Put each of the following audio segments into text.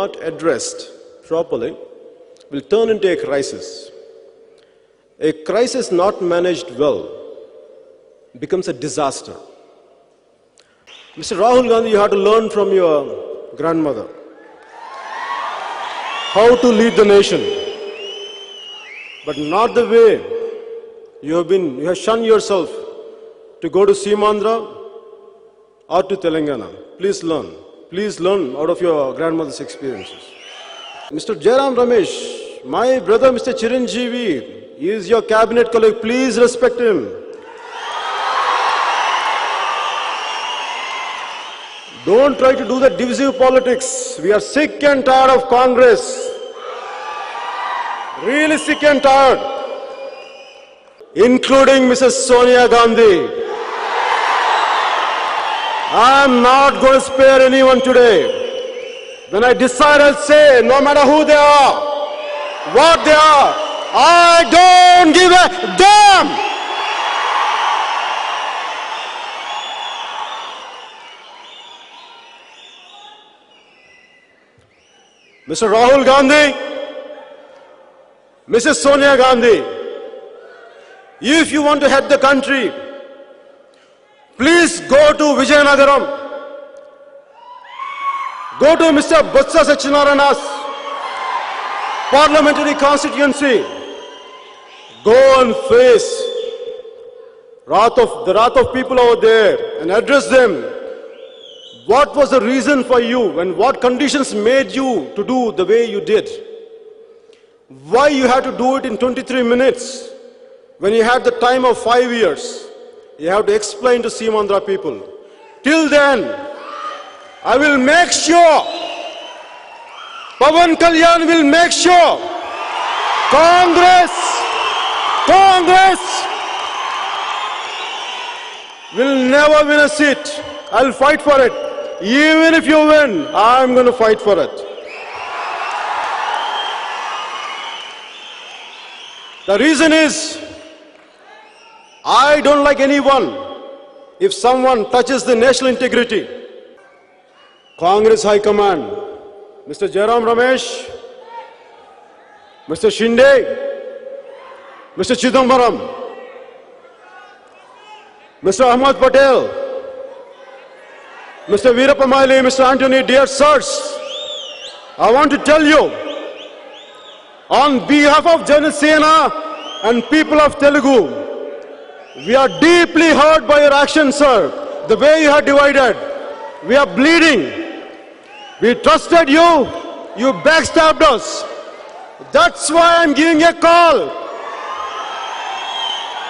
not addressed properly will turn into a crisis. A crisis not managed well becomes a disaster. Mr. Rahul Gandhi, you have to learn from your grandmother how to lead the nation, but not the way you have been, you have shunned yourself to go to Simandra or to Telangana. Please learn. Please learn out of your grandmother's experiences. Mr. Jairam Ramesh, my brother Mr. Chiranjeevi, is your cabinet colleague. Please respect him. Don't try to do the divisive politics. We are sick and tired of Congress. Really sick and tired. Including Mrs. Sonia Gandhi. I am not going to spare anyone today. When I decide, I'll say, no matter who they are, what they are, I don't give a damn. Mr. Rahul Gandhi, Mrs. Sonia Gandhi, if you want to head the country, please go to Vijayanagaram. Go to Mr. Botsa Satyanarayana's parliamentary constituency. Go and face wrath of, the wrath of people over there and address them. What was the reason for you and what conditions made you to do the way you did? Why you had to do it in 23 minutes when you had the time of five years? You have to explain to Simandra people. Till then, I will make sure, Pavan Kalyan will make sure, Congress, Congress will never win a seat. I'll fight for it. Even if you win, I'm going to fight for it. The reason is, I don't like anyone if someone touches the national integrity. Congress High Command, Mr. Jairam Ramesh, Mr. Shinde, Mr. Chidambaram, Mr. Ahmad Patel, Mr. Veerapamali, Mr. Anthony, dear sirs, I want to tell you, on behalf of Janasena and people of Telugu, we are deeply hurt by your actions, sir. The way you have divided. We are bleeding. We trusted you. You backstabbed us. That's why I'm giving a call.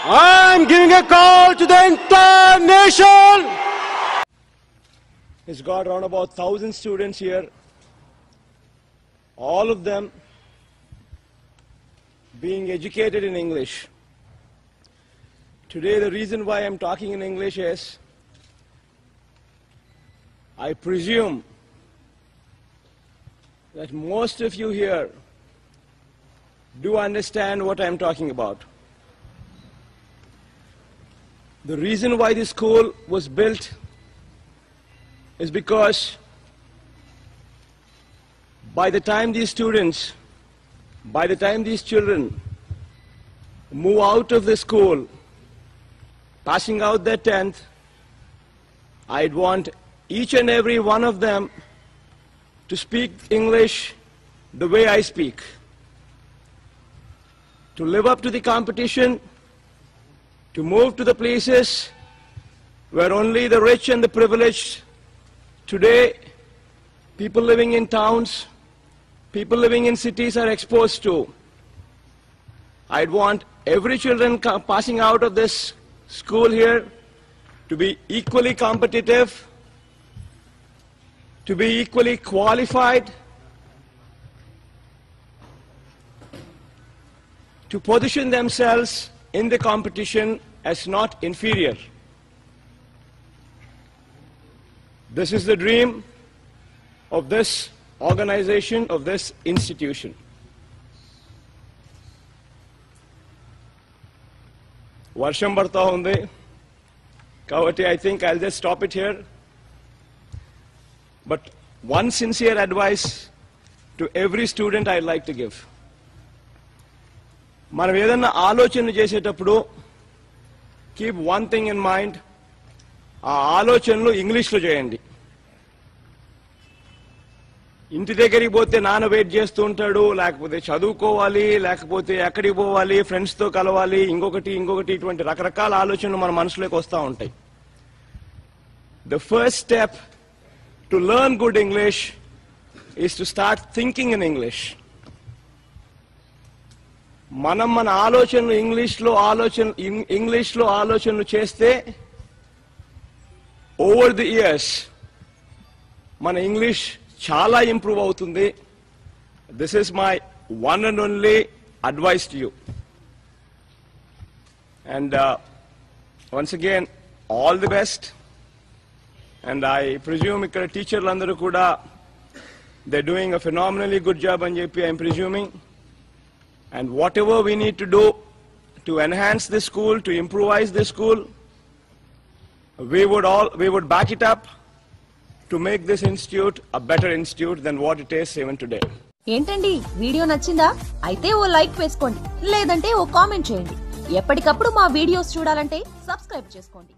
I'm giving a call to the entire nation. It's got around about 1,000 students here. All of them being educated in English. Today, the reason why I'm talking in English is I presume that most of you here do understand what I'm talking about. The reason why this school was built is because by the time these students, by the time these children move out of the school, passing out their 10th, I'd want each and every one of them to speak English the way I speak. To live up to the competition, to move to the places where only the rich and the privileged today, people living in towns, people living in cities are exposed to. I'd want every children passing out of this school here to be equally competitive, to be equally qualified, to position themselves in the competition as not inferior. This is the dream of this organization, of this institution. వర్షం పడతా ఉంది. కాబట్టి I think I just stop it here but one sincere advice to every student I like to give మనం ఏదన్నా ఆలోచన చేసేటప్పుడు keep one thing in mind ఆ ఆలోచనలు ఇంగ్లీష్లో చేయండి. ఇంటి దగ్గరికి పోతే నాన్న వెయిట్ చేస్తూ ఉంటాడు లేకపోతే చదువుకోవాలి లేకపోతే ఎక్కడికి పోవాలి ఫ్రెండ్స్తో కలవాలి ఇంకొకటి ఇంకొకటి ఇటువంటి రకరకాల ఆలోచనలు మన మనసులోకి వస్తూ ఉంటాయి. The first step to learn good English is to start thinking in English మనం మన ఆలోచనలు ఇంగ్లీష్లో ఆలోచన ఇంగ్లీష్లో ఆలోచనలు చేస్తే ఓవర్ ది ఇయర్స్ మన English చాలా ఇంప్రూవ్ అవుతుంది this is my one and only advice to you and once again all the best and I presume ఇక్కడ టీచర్లు అందరూ కూడా they doing a phenomenally good job అని చెప్పి I'm presuming and what ever we need to do to enhance the school to improvise the school we would all we would back it up To make this institute a better institute than what it is even today ఏంటండి? Video నచ్చిందా? అయితే ఓ like వేసుకోండి. లేదంటే ఓ comment చేయండి. ఎప్పటికప్పుడు మా videos చూడాలంటే subscribe చేసుకోండి.